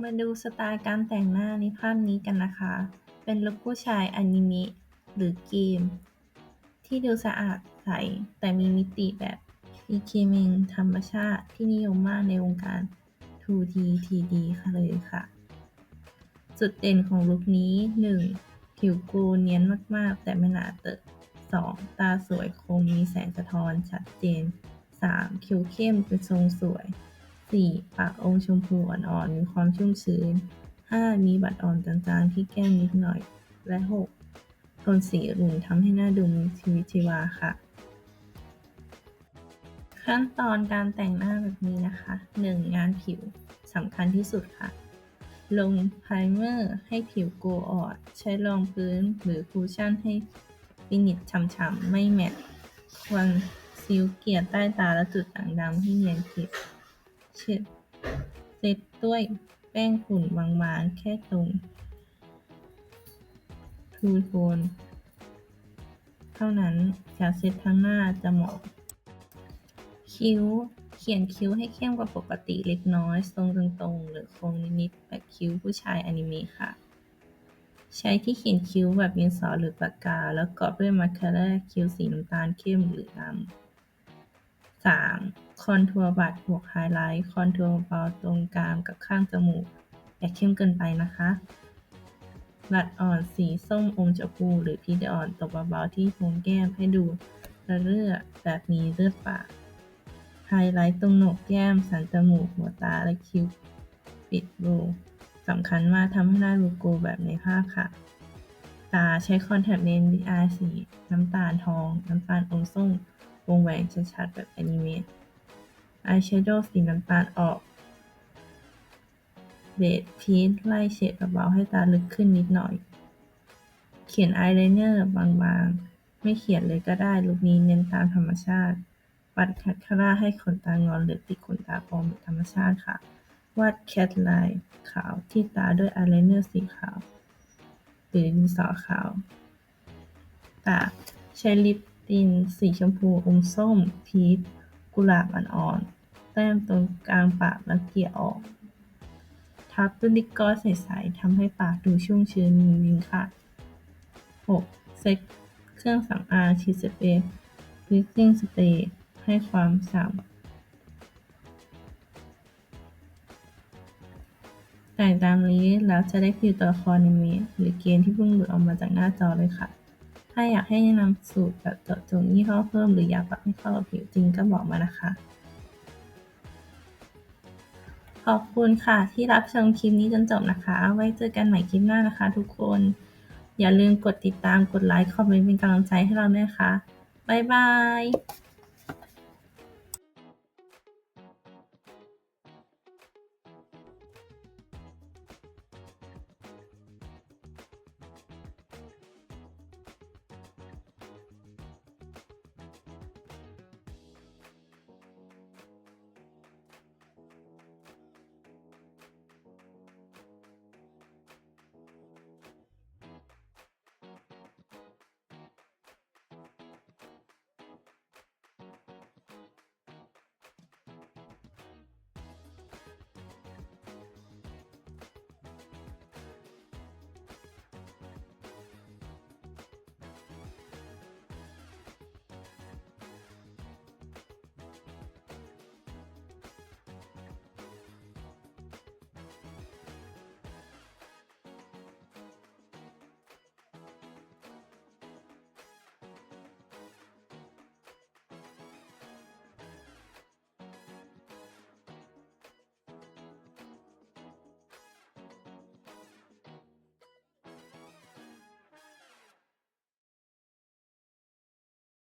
มาดูสไตล์การแต่งหน้าในภาพนี้กันนะคะ เป็นลุคผู้ชายอนิเมะหรือเกม ที่ดูสะอาดใส แต่มีมิติแบบอีเคเมงธรรมชาติที่นิยมมากในวงการ 2D 3D ค่ะเลยค่ะ จุดเด่นของลุคนี้ 1. ผิวกูเนียนมากๆ แต่ไม่หนาเตอะ 2. ตาสวยคมมีแสงสะท้อนชัดเจน 3. คิ้วเข้มเป็นทรงสวย 4. ปากอมชมพูอ่อนๆ มีความชุ่มชื้น 5. มีบัดอ่อนจางๆ ที่แก้มนิดหน่อย และ 6. โทนสีอุ่นทำให้หน้าดูมีชีวิตชีวาค่ะ ขั้นตอนการแต่งหน้าแบบนี้นะคะ 1. งานผิวสำคัญที่สุดค่ะ ลงไพรเมอร์ให้ผิวโกอ่อนใช้รองพื้นหรือคูชั่นให้ฟินิชฉ่ำๆ ไม่แมตต์ควรซิลเกลี่ยใต้ตาและจุดด่างดำให้เนียนกริบ เช็ดเซตด้วยแป้งฝุ่นบางๆ แค่ตรงทูโทนเท่านั้นจะเซตทั้งหน้าจะเหมาะ คิ้ว เขียนคิ้วให้เข้มกว่าปกติเล็กน้อย ทรงตรงๆ หรือโค้งนิดๆแบบคิ้วผู้ชายอนิเมะค่ะ ใช้ที่เขียนคิ้วแบบดินสอหรือปากกา แล้วกรอบด้วยมาสคาร่าคิ้วสีน้ำตาลเข้มหรือดำ 3. คอนทัวร์บัดบวกไฮไลท์คอนทัวร์เบาตรงกลางกับข้างจมูกอย่าเข้มเกินไปนะคะบัดอ่อนสีส้มอมชมพูหรือพีชอ่อนตบเบาๆที่โคนแก้มให้ดูระเรื่อแบบมีเลือดปากไฮไลท์ตรงโหนกแก้ม สันจมูก หัวตา และคิ้ว ปิดโบสำคัญมากทำให้หน้าดูโกลูแบบในภาพค่ะ ตาใช้คอนแทคเลนส์ VR สีน้ำตาลทอง น้ำตาลอมส้ม วงแหวนชัดๆ แบบแอนิเมะอายแชโดว์สีน้ำตาลออกเบจพีชไล่เฉดเบาๆให้ตาลึกขึ้นนิดหน่อย เขียนอายไลเนอร์บางๆ ไม่เขียนเลยก็ได้ลุคนี้เน้นตามธรรมชาติ ปัดคัสคาร่าให้ขนตางอนหรือติดขนตาปลอมธรรมชาติค่ะ วาดแคทไลน์ขาวที่ตาด้วยอายไลเนอร์สีขาว หรือดินสอขาว ปากใช้ลิป ติน สีชมพูอมส้ม พีช กุหลาบอ่อนๆ แต้มตรงกลางปากแล้วเกลี่ยออก ทับด้วยลิปกลอสใสๆทำให้ปากดูชุ่มชื้นวิงวิงค่ะ 6. เซ็ตเครื่องสำอางฉีดสเปรย์ฟิกซิ่งสเปรย์ให้ความฉ่ำแต่งตามนี้แล้วจะได้ฟีลตัวละครอนิเมหรือเกมที่เพิ่งหลุดออกมาจากหน้าจอเลยค่ะ ถ้าอยากให้แนะนำสูตรแบบเจาะจงยี่ห้อเพิ่มหรืออยากปรับให้เข้ากับผิวจริงก็บอกมานะคะ ขอบคุณค่ะที่รับชมคลิปนี้จนจบนะคะ ไว้เจอกันใหม่คลิปหน้านะคะทุกคน อย่าลืมกดติดตาม กดไลค์ คอมเมนต์เป็นกำลังใจให้เราด้วยค่ะ บ๊ายบาย